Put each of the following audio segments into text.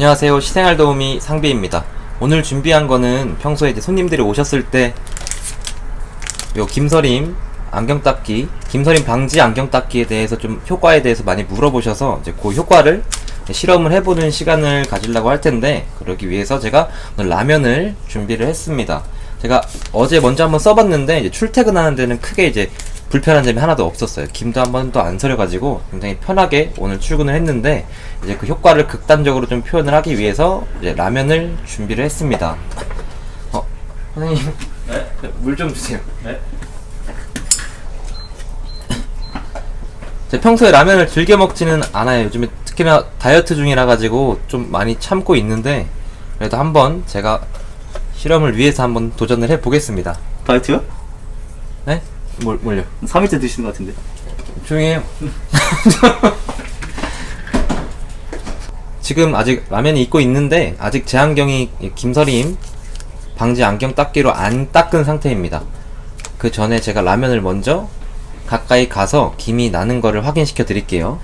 안녕하세요. 시생활 도우미 상비입니다. 오늘 준비한 거는 평소에 이제 손님들이 오셨을 때 요 김서림 안경 닦기, 김서림 방지 안경 닦기에 대해서 좀 효과에 대해서 많이 물어보셔서 이제 그 효과를 실험을 해보는 시간을 가지려고 할 텐데 그러기 위해서 제가 오늘 라면을 준비를 했습니다. 제가 어제 먼저 한번 써봤는데 출퇴근하는 데는 크게 이제 불편한 점이 하나도 없었어요. 김도 한 번도 안 서려가지고 굉장히 편하게 오늘 출근을 했는데 이제 그 효과를 극단적으로 좀 표현을 하기 위해서 이제 라면을 준비를 했습니다. 어, 선생님. 네? 물 좀 주세요. 네? 제가 평소에 라면을 즐겨 먹지는 않아요. 요즘에 특히나 다이어트 중이라 가지고 좀 많이 참고 있는데 그래도 한번 제가 실험을 위해서 한번 도전을 해 보겠습니다. 다이어트요? 네? 뭘 뭘요? 3일째 드시는 것 같은데 조용히 해요. 지금 아직 라면이 익고 있는데 아직 제 안경이 김서림 방지 안경 닦기로 안 닦은 상태입니다. 그 전에 제가 라면을 먼저 가까이 가서 김이 나는 거를 확인시켜 드릴게요.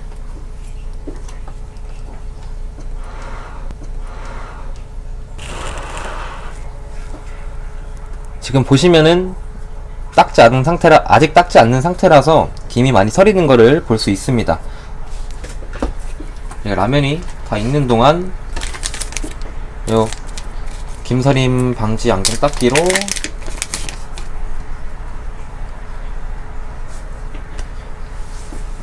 지금 보시면은 닦지 않은 상태라 아직 닦지 않는 상태라서 김이 많이 서리는 거를 볼수 있습니다. 네, 라면이 다 익는 동안 요 김서림 방지 안경 닦기로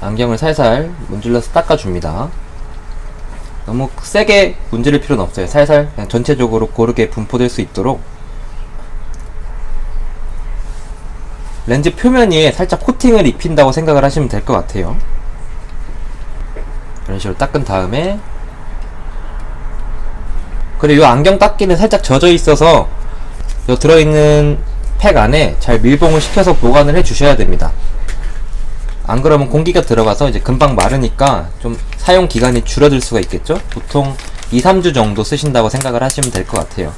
안경을 살살 문질러서 닦아줍니다. 너무 세게 문지를 필요는 없어요. 살살 전체적으로 고르게 분포될 수 있도록 렌즈 표면 위에 살짝 코팅을 입힌다고 생각을 하시면 될 것 같아요. 이런 식으로 닦은 다음에 그리고 이 안경 닦기는 살짝 젖어 있어서 이 들어있는 팩 안에 잘 밀봉을 시켜서 보관을 해 주셔야 됩니다. 안 그러면 공기가 들어가서 이제 금방 마르니까 좀 사용 기간이 줄어들 수가 있겠죠? 보통 2, 3주 정도 쓰신다고 생각을 하시면 될 것 같아요.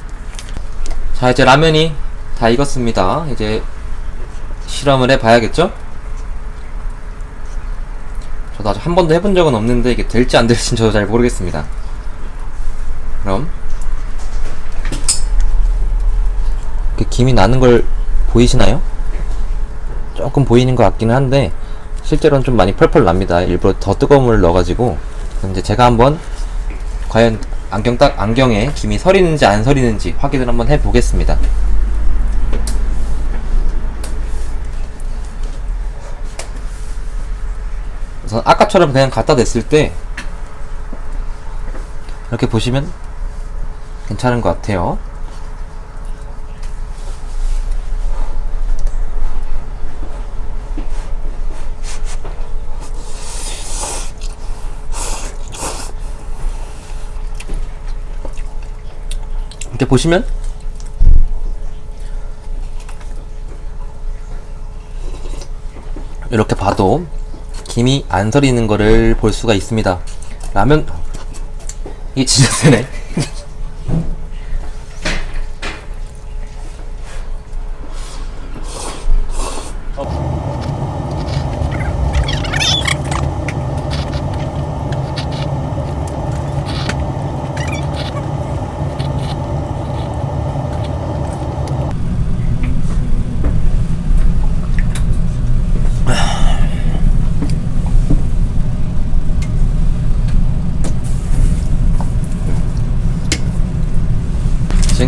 자, 이제 라면이 다 익었습니다. 이제 실험을 해봐야겠죠? 저도 아직 한 번도 해본 적은 없는데 이게 될지 안 될지는 저도 잘 모르겠습니다. 그럼 그 김이 나는 걸 보이시나요? 조금 보이는 것 같기는 한데 실제로는 좀 많이 펄펄 납니다. 일부러 더 뜨거운 물을 넣어가지고 이제 제가 한번 과연 안경 딱 안경에 김이 서리는지 안 서리는지 확인을 한번 해보겠습니다. 우선 아까처럼 그냥 갖다 댔을 때 이렇게 보시면 괜찮은 것 같아요. 이렇게 보시면 이렇게 봐도 김이 안 서리는 거를 볼 수가 있습니다. 라면 이게 진짜 세네.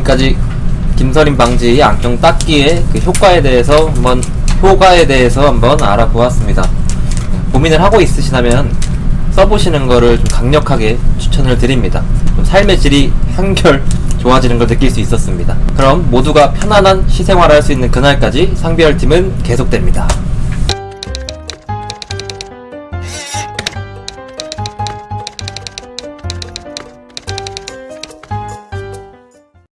지금까지 김서림 방지 안경 닦기의 그 효과에 대해서 한번 효과에 대해서 한번 알아보았습니다. 고민을 하고 있으시다면 써보시는 거를 좀 강력하게 추천을 드립니다. 좀 삶의 질이 한결 좋아지는 걸 느낄 수 있었습니다. 그럼 모두가 편안한 시생활을 할 수 있는 그날까지 상비할 팀은 계속됩니다.